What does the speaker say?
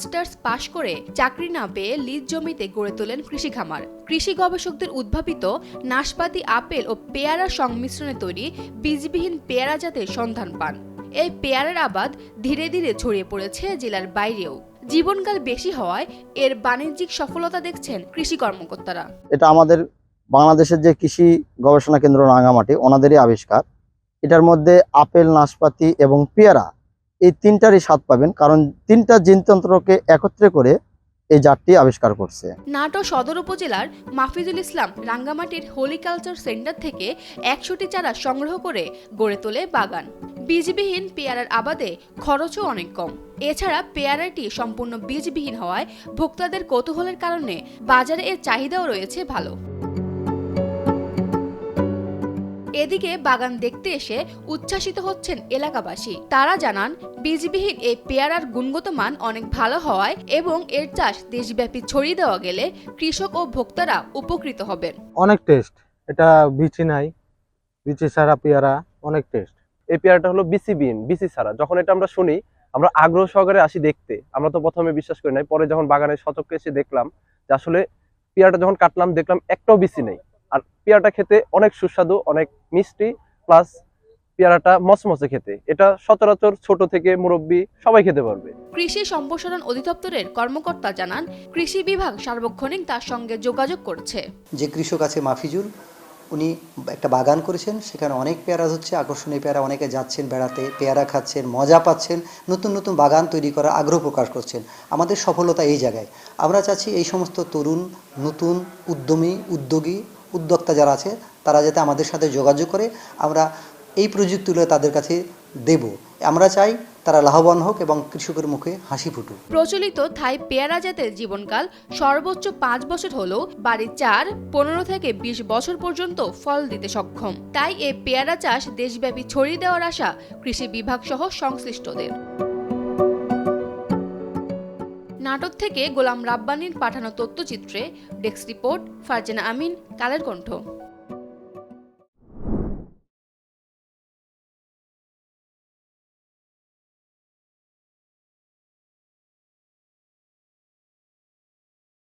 Masters পাশ করে চাকরি না পেয়ে লিজ জমিতে গড়ে তোলেন কৃষি খামার। কৃষি গবেষকদের উদ্ভাবিত নাশপাতি, আপেল ও পেয়ারার সংমিশ্রণে তৈরি বীজবিহীন পেয়ারা জাতের সন্ধান পান। এই পেয়ারার আবাদ ধীরে ধীরে ছড়িয়ে পড়েছে জেলার বাইরেও। জীবনকাল বেশি হওয়ায় এর বাণিজ্যিক সফলতা দেখছেন কৃষি কর্মকর্তারা। এটা আমাদের বাংলাদেশের যে কৃষি গবেষণা কেন্দ্র রাঙামাটি ওনাদেরই আবিষ্কার। এটার মধ্যে আপেল, নাশপাতি এবং পেয়ারা এই তিনটারই স্বাদ পাবেন, কারণ তিনটা জিনতন্ত্রকে একত্রে করে এই জাতটি আবিষ্কার করছে। নাটোর সদর উপজেলার মাফিজুল ইসলাম রাঙ্গামাটির হলিকালচার সেন্টার থেকে একশোটি চারা সংগ্রহ করে গড়ে তোলে বাগান। বীজবিহীন পেয়ারার আবাদে খরচও অনেক কম। এছাড়া পেয়ারাটি সম্পূর্ণ বীজবিহীন হওয়ায় ভোক্তাদের কৌতূহলের কারণে বাজারে এর চাহিদাও রয়েছে ভালো। এদিকে বাগান দেখতে এসে উচ্ছ্বাসিত হচ্ছেন এলাকাবাসী। তারা জানান বীজবিহীন এই পেয়ারার গুণগত মান অনেক ভালো হওয়ায় এবং এর চাষ দেশব্যাপী ছড়িয়ে দেওয়া গেলে কৃষক ও ভোক্তারা উপকৃত হবেন। অনেক টেস্ট। এটা বিচি নাই। বিচি ছাড়া পেয়ারা অনেক টেস্ট। এই পেয়ারাটা হলো বিসি বিন বিসি ছাড়া। যখন এটা আমরা শুনি আমরা আগ্রহ সহকারে আসি দেখতে। আমরা তো প্রথমে বিশ্বাস করি নাই। পরে যখন বাগানের শতকে এসে দেখলাম যে আসলে পেয়ারাটা যখন কাটলাম দেখলাম একটাও বিসি নেই। পেয়ারাটা খেতে অনেক সুস্বাদু অনেক মিষ্টি প্লাস পেয়ারাটা মচমচে খেতে। এটা সচরাচর ছোট থেকে মুরব্বী সবাই খেতে পারবে। কৃষি সম্প্রসারণ অধিদপ্তরের কর্মকর্তা জানান কৃষি বিভাগ সার্বক্ষণিক তার সঙ্গে যোগাযোগ করছে। যে কৃষক আছে মাফিজুল উনি একটা বাগান করেছেন সেখানে অনেক পেয়ারা হচ্ছে আকর্ষণীয় পেয়ারা অনেকে যাচ্ছেন বেড়াতে পেয়ারা খাচ্ছেন মজা পাচ্ছেন নতুন নতুন বাগান তৈরি করার আগ্রহ প্রকাশ করছেন। আমাদের সফলতা এই জায়গায়। আমরা চাচ্ছি এই সমস্ত তরুণ নতুন উদ্যমী উদ্যোগী উদ্যোক্তা যারা আছে, তারা যাতে আমাদের সাথে যোগাযোগ করে, আমরা এই প্রযুক্তিগুলো তাদের কাছে দেব। আমরা চাই তারা লাভবান হোক এবং কৃষকের মুখে হাসি ফুটুক। প্রচলিত থাই পেয়ারা জাতের জীবনকাল সর্বোচ্চ পাঁচ বছর হলেও বাড়ি চার, পনেরো থেকে বিশ বছর পর্যন্ত ফল দিতে সক্ষম। তাই এই পেয়ারা চাষ দেশব্যাপী ছড়িয়ে দেওয়ার আশা কৃষি বিভাগ সহ সংশ্লিষ্টদের। নাটক থেকে গোলাম রাব্বানির পাঠানো তথ্যচিত্রে ডেস্ক রিপোর্ট ফারজানা আমিন কালের কণ্ঠ।